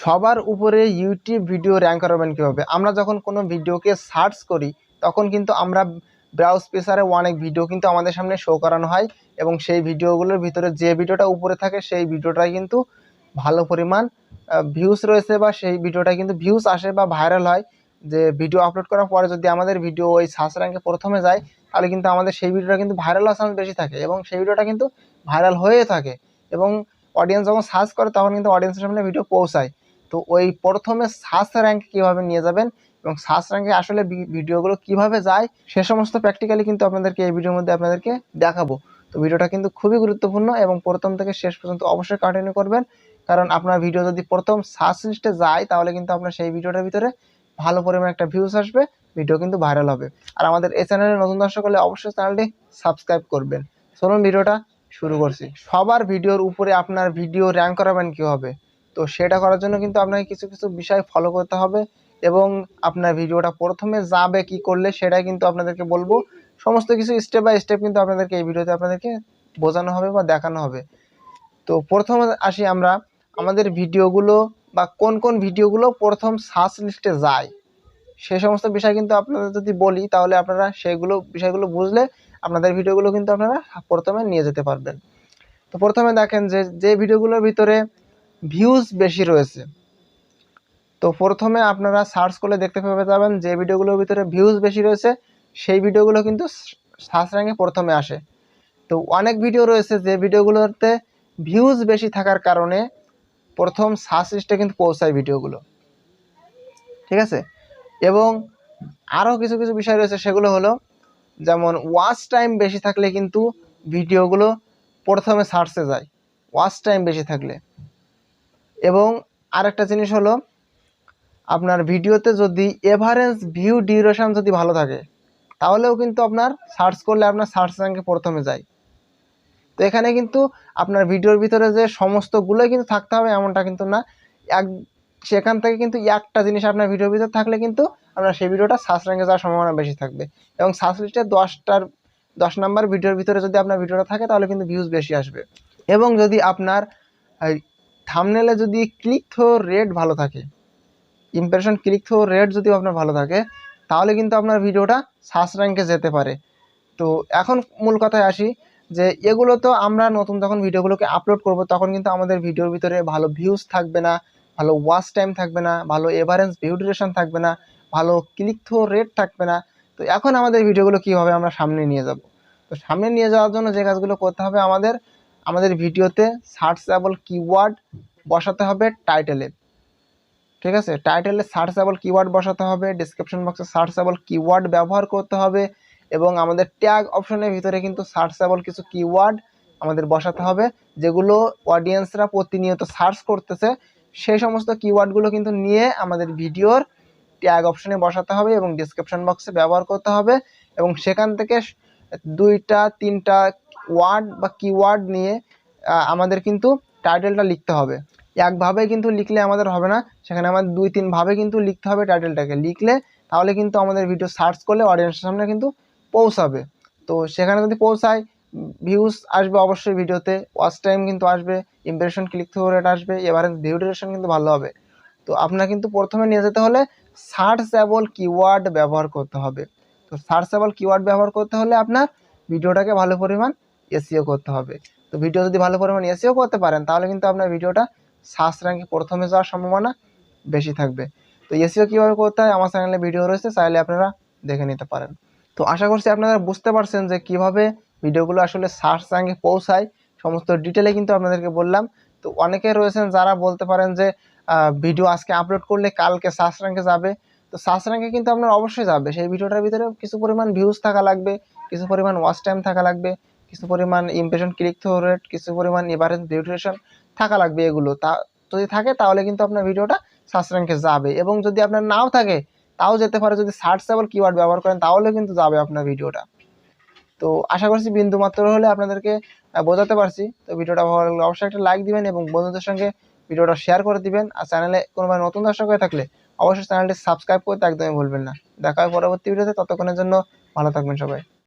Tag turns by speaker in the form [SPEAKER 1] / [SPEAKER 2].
[SPEAKER 1] সবার উপরে YouTube video rank করাবেন কীভাবে? আমরা যখন কোনো ভিডিওকে সার্চ করি, তখন কিন্তু আমরা ব্রাউজ পেসারে অনেক ভিডিও কিন্তু আমাদের সামনে শো করানো হয় এবং সেই ভিডিওগুলোর ভিতরে যে ভিডিওটা উপরে থাকে, সেই ভিডিওটাই কিন্তু ভালো পরিমাণ ভিউজ রয়েছে বা সেই ভিডিওটা কিন্তু ভিউজ আসে বা ভাইরাল হয়। যে ভিডিও আপলোড করার পরে যদি আমাদের ভিডিও ওই সার্চ র্যাঙ্কে প্রথমে যায়, তাহলে কিন্তু আমাদের সেই ভিডিওটা কিন্তু ভাইরাল হওয়ার চান্স বেশি থাকে এবং সেই ভিডিওটা কিন্তু ভাইরাল হয়ে থাকে এবং অডিয়েন্স যখন সার্চ করে, তখন কিন্তু অডিয়েন্সের সামনে ভিডিও পৌঁছায়। তো ওই প্রথমে সার্চ র্যাঙ্ক কীভাবে নিয়ে যাবেন এবং সার্চ র্যাঙ্কে আসলে ভিডিওগুলো কীভাবে যায়, সে সমস্ত প্র্যাকটিক্যালি কিন্তু আপনাদেরকে এই ভিডিওর মধ্যে আপনাদেরকে দেখাবো। তো ভিডিওটা কিন্তু খুবই গুরুত্বপূর্ণ এবং প্রথম থেকে শেষ পর্যন্ত অবশ্যই কন্টিনিউ করবেন। কারণ আপনার ভিডিও যদি প্রথম সার্চ লিস্টে যায়, তাহলে কিন্তু আপনার সেই ভিডিওটার ভিতরে ভালো পরিমাণ একটা ভিউজ আসবে ভিডিও কিন্তু ভাইরাল হবে। আর আমাদের এই চ্যানেলে নতুন দর্শক হলে অবশ্যই চ্যানেলটি সাবস্ক্রাইব করবেন। চলুন ভিডিওটা শুরু করছি। সবার ভিডিওর উপরে আপনার ভিডিও র্যাঙ্ক করাবেন কীভাবে? তো সেটা করার জন্য কিন্তু আপনাকে কিছু কিছু বিষয় ফলো করতে হবে এবং আপনার ভিডিওটা প্রথমে যাবে কি করলে সেটা কিন্তু আপনাদেরকে বলব। সমস্ত কিছু স্টেপ বাই স্টেপ কিন্তু আপনাদেরকে এই ভিডিওতে আপনাদেরকে বোঝানো হবে বা দেখানো হবে। তো প্রথমে আসি আমরা, আমাদের ভিডিওগুলো বা কোন কোন ভিডিওগুলো প্রথম সার্চ লিস্টে যায়। সে সমস্ত বিষয় কিন্তু আপনাদের যদি বলি তাহলে আপনারা সেগুলো, বিষয়গুলো বুঝলে আপনাদের ভিডিওগুলো কিন্তু আপনারা প্রথমে নিয়ে যেতে পারবেন। তো প্রথমে দেখেন যে যে ভিডিওগুলোর ভিতরে ভিউজ বেশি রয়েছে। তো প্রথমে আপনারা সার্চ করলে দেখতে পেয়ে যাবেন যে ভিডিওগুলোর ভিতরে ভিউজ বেশি রয়েছে, সেই ভিডিওগুলো কিন্তু সার্চ র্যাঙ্কে প্রথমে আসে। তো অনেক ভিডিও রয়েছে যে ভিডিওগুলোতে ভিউজ বেশি থাকার কারণে প্রথম সার্চ লিস্টে কিন্তু পৌঁছায় ভিডিওগুলো। ঠিক আছে? এবং আরও কিছু কিছু বিষয় রয়েছে, সেগুলো হলো যেমন ওয়াচ টাইম বেশি থাকলে কিন্তু ভিডিওগুলো প্রথমে সার্চে যায়। ওয়াচ টাইম বেশি থাকলে। এবং আরেকটা জিনিস হলো, আপনার ভিডিওতে যদি এভারেজ ভিউ ডিউরেশন যদি ভালো থাকে, তাহলেও কিন্তু আপনার সার্চ করলে আপনার সার্চ র্যাঙ্কে প্রথমে যায়। তো এখানে কিন্তু আপনার ভিডিওর ভিতরে যে সমস্তগুলোই কিন্তু থাকতে হবে এমনটা কিন্তু না। এক, সেখান থেকে কিন্তু একটা জিনিস আপনার ভিডিওর ভিতরে থাকলে কিন্তু আপনার সেই ভিডিওটা সার্চ র্যাঙ্কে যাওয়ার সম্ভাবনা বেশি থাকবে। এবং সার্চ লিস্টে দশটার, দশ নাম্বার ভিডিওর ভিতরে যদি আপনার ভিডিওটা থাকে, তাহলে কিন্তু ভিউজ বেশি আসবে। এবং যদি আপনার থামনেলে যদি ক্লিক থ্রো রেট ভালো থাকে ইমপ্রেশন ক্লিক থ্রো রেট যদি আপনার ভালো থাকে, তাহলে কিন্তু আপনার ভিডিওটা সার্চ র্যাঙ্কে যেতে পারে। তো এখন মূল কথায় আসি যে এগুলো তো আমরা নতুন যখন ভিডিওগুলোকে আপলোড করব, তখন কিন্তু আমাদের ভিডিওর ভিতরে ভালো ভিউজ থাকবে না, ভালো ওয়াচ টাইম থাকবে না, ভালো এভারেন্স ভিউ ডিউরেশন থাকবে না, ভালো ক্লিক থ্রো রেট থাকবে না। তো এখন আমাদের ভিডিওগুলো কীভাবে আমরা সামনে নিয়ে যাব? তো সামনে নিয়ে যাওয়ার জন্য যে কাজগুলো করতে হবে আমাদের আমাদের ভিডিওতে সার্চেবল কিওয়ার্ড বসাতে হবে টাইটেলে ঠিক আছে? টাইটেলে সার্চেবল কিওয়ার্ড বসাতে হবে ডিসক্রিপশন বক্সে সার্চেবল কিওয়ার্ড ব্যবহার করতে হবে, এবং আমাদের ট্যাগ অপশনের ভিতরে কিন্তু সার্চেবল কিছু কিওয়ার্ড আমাদের বসাতে হবে, যেগুলো অডিয়েন্সরা প্রতিনিয়ত সার্চ করতেছে। সেই সমস্ত কিওয়ার্ডগুলো কিন্তু নিয়ে আমাদের ভিডিওর ট্যাগ অপশনে বসাতে হবে এবং ডিসক্রিপশন বক্সে ব্যবহার করতে হবে, এবং সেখান থেকে দুইটা, তিনটা ওয়ার্ড বা কিওয়ার্ড নিয়ে আমাদের কিন্তু টাইটেলটা লিখতে হবে। একভাবে কিন্তু লিখলে আমাদের হবে না, সেখানে আমাদের দুই তিনভাবে কিন্তু লিখতে হবে টাইটেলটাকে লিখলে তাহলে কিন্তু আমাদের ভিডিও সার্চ করলে অডিয়েন্সের সামনে কিন্তু পৌঁছাবে। তো সেখানে যদি পৌঁছায় ভিউজ আসবে অবশ্যই ভিডিওতে ওয়াচ টাইম কিন্তু আসবে ইমপ্রেশন ক্লিক থ্রু রেট আসবে এবারে ভিউ ডিউরেশন কিন্তু ভালো হবে। তো আপনার কিন্তু প্রথমে নিয়ে যেতে হলে সার্চেবল কিওয়ার্ড ব্যবহার করতে হবে। তো সার্চেবল কিওয়ার্ড ব্যবহার করতে হলে আপনার ভিডিওটাকে ভালো পরিমাণ এসিও করতে হবে। তো ভিডিও যদি ভালো পরিমাণ এসিও করতে পারেন, তাহলে কিন্তু আপনার ভিডিওটা সার্চ র্যাঙ্কে প্রথমে যাওয়ার সম্ভাবনা বেশি থাকবে। তো এসিও কীভাবে করতে হয়? আমার চ্যানেলে ভিডিও রয়েছে, চাইলে আপনারা দেখে নিতে পারেন। তো আশা করছি আপনারা বুঝতে পারছেন যে কীভাবে ভিডিওগুলো আসলে সার্চ র্যাঙ্কে পৌঁছায়। সমস্ত ডিটেলে কিন্তু আপনাদেরকে বললাম। তো অনেকে রয়েছেন যারা বলতে পারেন যে ভিডিও আজকে আপলোড করলে কালকে সার্চ র্যাঙ্কে যাবে। তো সার্চ র্যাঙ্কে কিন্তু আপনার অবশ্যই যাবে। সেই ভিডিওটার ভিতরে কিছু পরিমাণ ভিউজ থাকা লাগবে, কিছু পরিমাণ ওয়াচ টাইম থাকা লাগবে। কিছু পরিমাণ ইমপ্রেশন ক্লিক থ্রু রেট কিছু পরিমাণ এভারেজ ভিউটেশন থাকা লাগবে এগুলো। তা যদি থাকে তাহলে কিন্তু আপনার ভিডিওটা সার্চ র্যাঙ্কে যাবে। এবং যদি আপনার নাও থাকে, তাও যেতে পারে যদি সার্চেবল কিওয়ার্ড ব্যবহার করেন, তাহলে কিন্তু যাবে আপনার ভিডিওটা। তো আশা করছি বিন্দু মাত্র হলে আপনাদেরকে বোঝাতে পারছি। তো ভিডিওটা ভালো লাগলে অবশ্যই একটা লাইক দিবেন এবং বন্ধুদের সঙ্গে ভিডিওটা শেয়ার করে দিবেন। আর চ্যানেলে কোনো ভাই নতুন দর্শক হয়ে থাকলে অবশ্যই চ্যানেলটি সাবস্ক্রাইব করতে একদমই ভুলবেন না। দেখা হয় পরবর্তী ভিডিওতে, ততক্ষণের জন্য ভালো থাকবেন সবাই।